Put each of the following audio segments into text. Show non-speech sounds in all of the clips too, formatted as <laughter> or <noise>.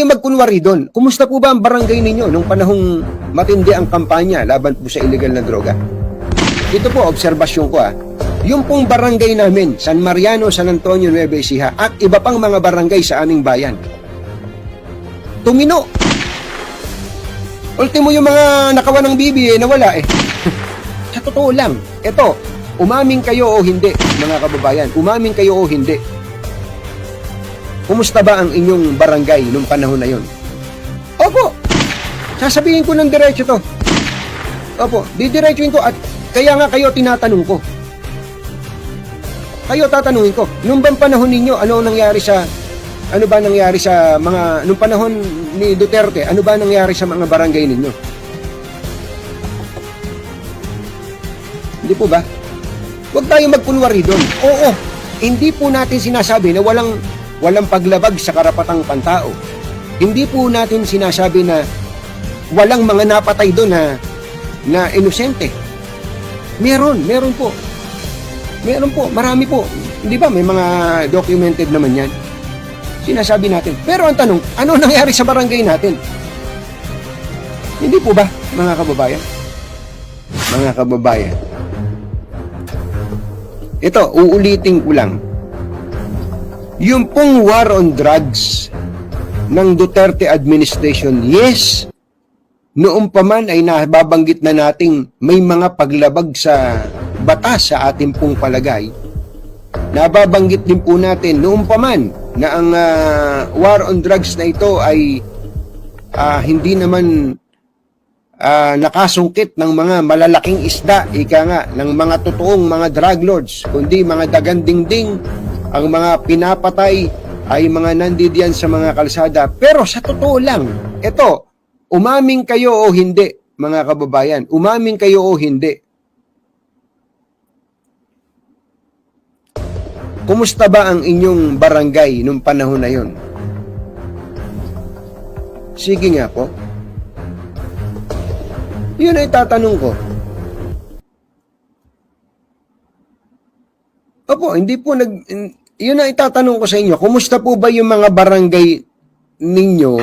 tayo magkunwari doon. Kumusta po ba ang barangay ninyo nung panahong matindi ang kampanya laban po sa illegal na droga? Ito po, obserbasyon ko ah. Yung pong barangay namin, San Mariano, San Antonio, Nueva Ecija, at iba pang mga barangay sa aming bayan. Tumino. Ultimo yung mga nakawan ng bibi eh, nawala eh. <laughs> sa totoo lang, ito, umaming kayo o hindi, mga kababayan, umaming kayo o hindi. Kumusta ba ang inyong barangay nung panahon na yon? Opo, sasabihin ko ng diretso to. Opo, didiretsuin ko at kaya nga kayo tinatanong ko. Kayo tatanungin ko, nung bang panahon ninyo, ano ang nangyari sa, ano ba nangyari sa mga, nung panahon ni Duterte, ano ba nangyari sa mga barangay ninyo? Hindi po ba? Huwag tayo magkunwari doon. Oo, hindi po natin sinasabi na walang, walang paglabag sa karapatang pantao. Hindi po natin sinasabi na walang mga napatay doon na, na inosente. Meron, meron po. Meron po, marami po. Hindi ba may mga documented naman yan? Sinasabi natin. Pero ang tanong, ano nangyari sa barangay natin? Hindi po ba, mga kababayan? Mga kababayan. Ito, uulitin ko lang. Yung pong war on drugs ng Duterte administration, yes, noong pa man ay nababanggit na nating may mga paglabag sa batas sa ating pong palagay. Nababanggit din po natin noong pa man na ang ah, war on drugs na ito ay ah, hindi naman ah, nakasungkit ng mga malalaking isda, ika nga, ng mga totoong mga drug lords, kundi mga dagandingding, ang mga pinapatay ay mga nandidiyan sa mga kalsada. Pero sa totoo lang, ito, umaming kayo o hindi, mga kababayan, umaming kayo o hindi. Kumusta ba ang inyong barangay nung panahon na yon? Sige nga po. Yun ay tatanong ko. Opo, hindi po nag... Yun ang itatanong ko sa inyo. Kumusta po ba yung mga barangay ninyo?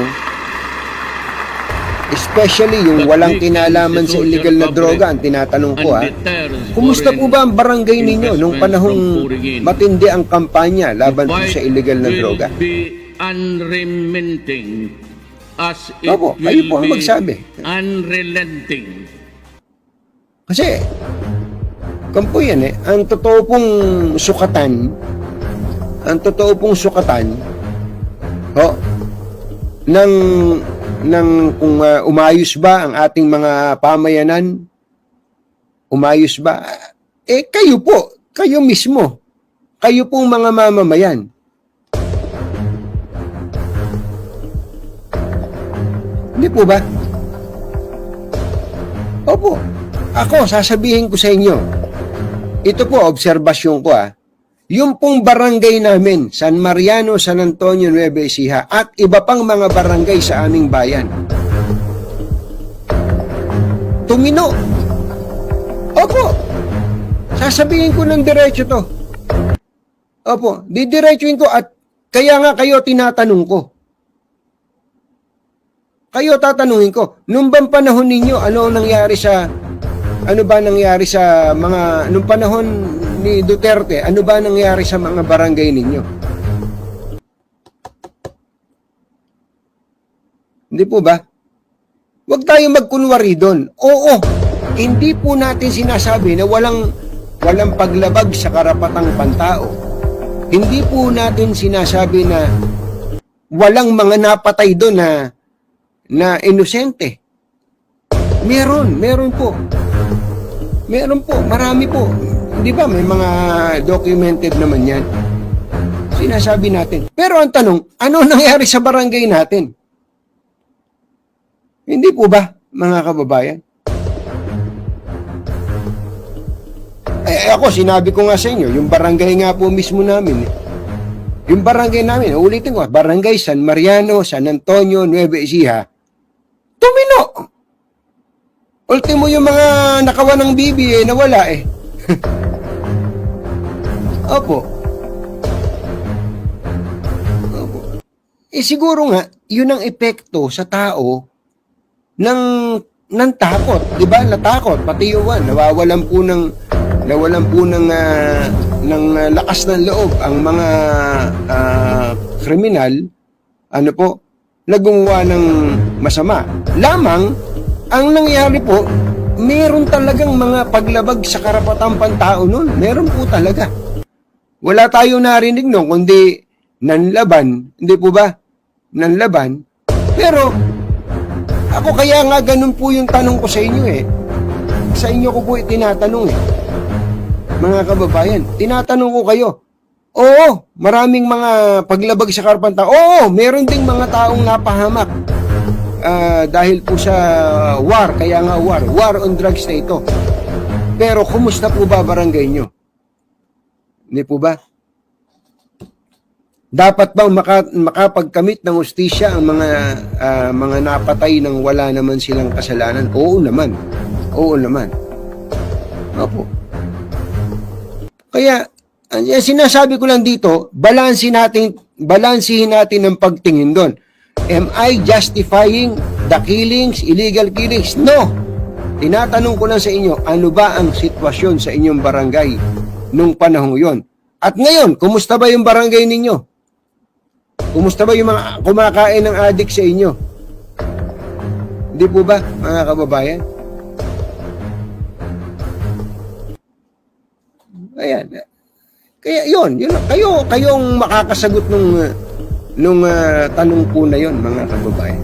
Especially yung walang kinalaman sa illegal na droga, ang tinatanong ko ha. Kumusta po ba ang barangay ninyo nung panahong matindi ang kampanya laban po sa illegal na droga? Unrelenting as it Opo, kayo po ang magsabi. unrelenting. Kasi, kampo yan eh, ang totoo pong sukatan, ang totoo pong sukatan, ho, ng, ng kung uh, umayos ba ang ating mga pamayanan, umayos ba, eh kayo po, kayo mismo, kayo pong mga mamamayan. Hindi po ba? Opo. Ako, sasabihin ko sa inyo. Ito po, obserbasyon ko ah. Yung pong barangay namin, San Mariano, San Antonio, Nueva Ecija, at iba pang mga barangay sa aming bayan. Tumino. Opo. Sasabihin ko ng diretso to. Opo, didiretsuin ko at kaya nga kayo tinatanong ko. Kayo tatanungin ko, nung bang panahon ninyo, ano ang nangyari sa, ano ba nangyari sa mga, nung panahon ni Duterte, ano ba nangyari sa mga barangay ninyo? Hindi po ba? Huwag tayong magkunwari doon. Oo, hindi po natin sinasabi na walang, walang paglabag sa karapatang pantao. Hindi po natin sinasabi na walang mga napatay doon na na inosente. Meron, meron po. Meron po, marami po. Di ba may mga documented naman yan? Sinasabi natin. Pero ang tanong, ano nangyari sa barangay natin? Hindi po ba, mga kababayan? Eh, ako, sinabi ko nga sa inyo, yung barangay nga po mismo namin, eh. Yung barangay namin, ulitin ko, barangay San Mariano, San Antonio, Nueva Ecija, tumino. Ultimo yung mga nakawan ng bibi eh, nawala eh. <laughs> Opo. Opo. eh siguro nga, yun ang epekto sa tao ng ng takot, 'di ba? Natakot pati one, nawawalan po ng nawalan po ng ah, ng ah, lakas ng loob ang mga ah, kriminal ano po nagumawa ng masama. Lamang ang nangyari po, meron talagang mga paglabag sa karapatang pantao noon. Meron po talaga. Wala tayo narinig noon kundi nanlaban, hindi po ba? Nanlaban. Pero ako kaya nga ganun po yung tanong ko sa inyo eh. Sa inyo ko po tinatanong eh. Mga kababayan, tinatanong ko kayo. Oo, maraming mga paglabag sa karpanta. Oo, meron ding mga taong napahamak. Ah, dahil po sa war, kaya nga war, war on drugs na ito. Pero kumusta po ba barangay nyo? Hindi po ba? Dapat bang maka, makapagkamit ng ustisya ang mga ah, mga napatay nang wala naman silang kasalanan? Oo naman. Oo naman. Opo. Kaya sinasabi ko lang dito, balansin natin balansihin natin ang pagtingin doon. Am I justifying the killings, illegal killings? No. Tinatanong ko lang sa inyo, ano ba ang sitwasyon sa inyong barangay nung panahong yon? At ngayon, kumusta ba yung barangay ninyo? Kumusta ba yung mga kumakain ng adik sa inyo? Hindi po ba, mga kababayan? Ayan. Kaya yon, yun, kayo, kayong makakasagot nung, uh, nung uh, tanong po na yon, mga kababayan.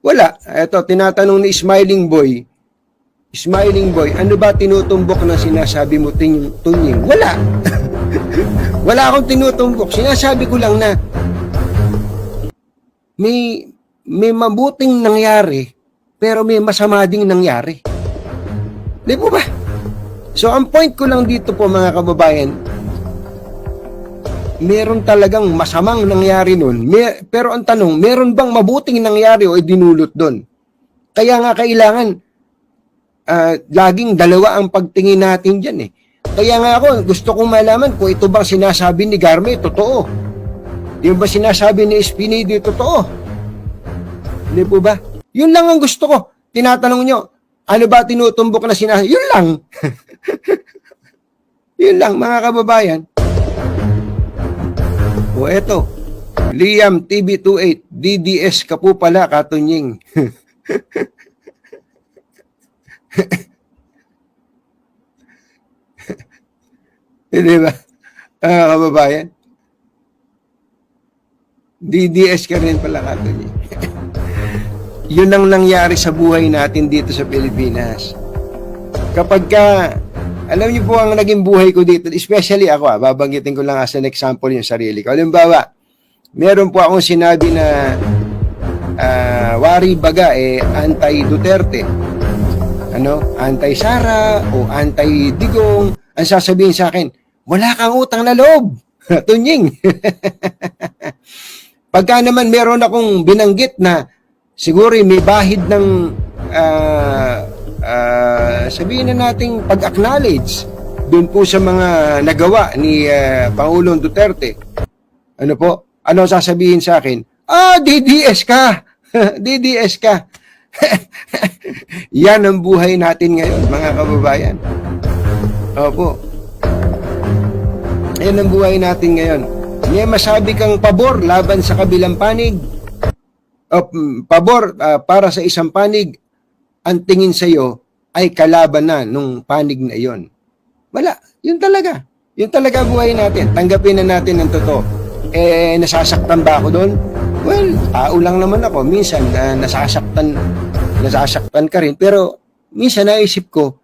Wala. Ito, tinatanong ni Smiling Boy, Smiling Boy, ano ba tinutumbok na sinasabi mo, Tunying? tunying? Wala. <laughs> Wala akong tinutumbok. Sinasabi ko lang na may may mabuting nangyari pero may masama ding nangyari. Di po ba? So ang point ko lang dito po mga kababayan, meron talagang masamang nangyari nun. May, pero ang tanong, meron bang mabuting nangyari o dinulot doon? Kaya nga kailangan ah, laging dalawa ang pagtingin natin dyan eh. Kaya nga ako, gusto kong malaman kung ito bang sinasabi ni Garme, totoo. Yung ba sinasabi ni Espinidi, totoo. Hindi po ba? Yun lang ang gusto ko. Tinatanong nyo, ano ba tinutumbok na sinasabi? Yun lang. <laughs> Yun lang, mga kababayan. O eto, Liam TV28, DDS ka po pala, katunying. <laughs> <laughs> Hindi ba? Ah, kababayan. DDS ka rin pala katunying. <laughs> Yun ang nangyari sa buhay natin dito sa Pilipinas. Kapag ka, alam niyo po ang naging buhay ko dito, especially ako, ah, babanggitin ko lang as an example yung sarili ko. Halimbawa, meron po akong sinabi na ah, wari baga eh anti-Duterte. Ano? Anti-Sara o anti-Digong. Ang sasabihin sa akin, wala kang utang na loob. <laughs> Tunying. <laughs> Pagka naman meron akong binanggit na siguro may bahid ng ah, ah, sabihin na nating pag-acknowledge doon po sa mga nagawa ni ah, Pangulong Duterte. Ano po? Ano sasabihin sa akin? Ah, DDS ka! <laughs> DDS ka! <laughs> Yan ang buhay natin ngayon, mga kababayan. Opo. Yan ang buhay natin ngayon. May masabi kang pabor laban sa kabilang panig. O, pabor ah, para sa isang panig, ang tingin sa iyo ay kalaban na nung panig na iyon. Wala. Yun talaga. Yun talaga buhay natin. Tanggapin na natin ang totoo. Eh, nasasaktan ba ako doon? Well, tao lang naman ako. Minsan, ah, nasasaktan, nasasaktan ka rin. Pero, minsan naisip ko,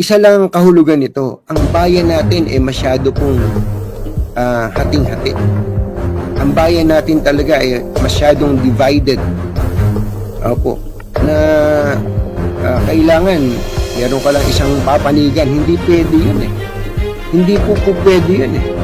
isa lang ang kahulugan nito. Ang bayan natin ay masyado pong ah, hating-hati. Ang bayan natin talaga ay masyadong divided. Opo. Na ah, kailangan meron ka lang isang papanigan. Hindi pwede yun eh. Hindi po po pwede yun eh.